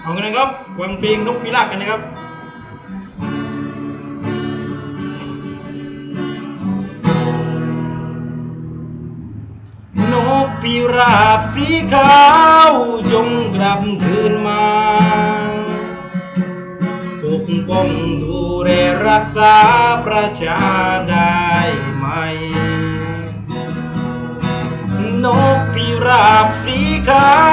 เอากันนะครับฟังเพลงนกพิราบกันนะครับนกพิราบสีขาวจงกลับคืนมาปกป้องดูแลรักษาประชาได้ไหม นกพิราบสีขาว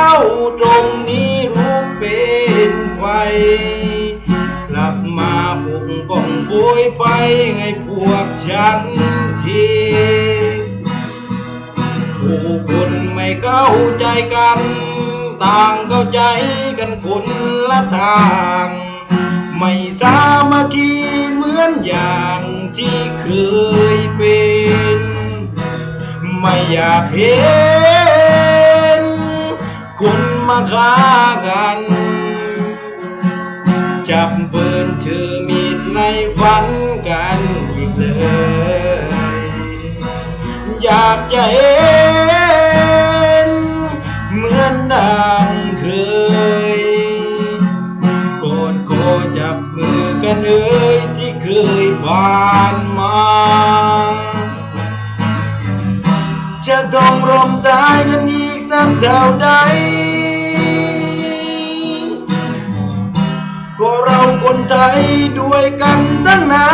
กลับมาปกป้องโวยไปให้พวกฉันทีผู้คนไม่เข้าใจกัน ต่างเข้าใจกันคนละทาง ไม่สามัคคีเหมือนอย่างที่เคยเป็น ไม่อยากเห็นคนมาฆ่ากัน จับปืนถือมีดในฝันกันอีกเลย อยากจะเห็นเหมือนดังเคยกอดคอจับมือกันเอ่ยที่เคยผ่านมา จะต้องรมตายกันอีกสักเท่าใด ก็เราคนไทยด้วยกันตั้งนา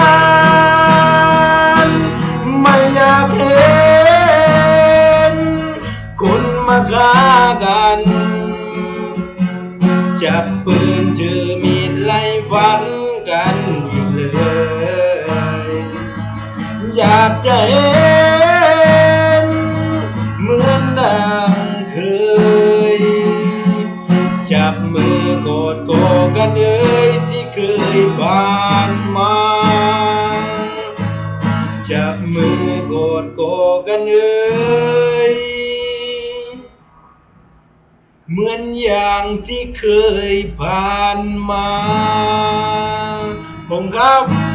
น ไม่อยากเห็น คนมาฆ่ากัน จับปืนถือมีดไล่ฟันกันอีกเลย อยากจะเห็น ยผ่านมาจับมือกอดกอกันเอ้ยเหมือนอย่างที่เคยผ่านมาผมครับ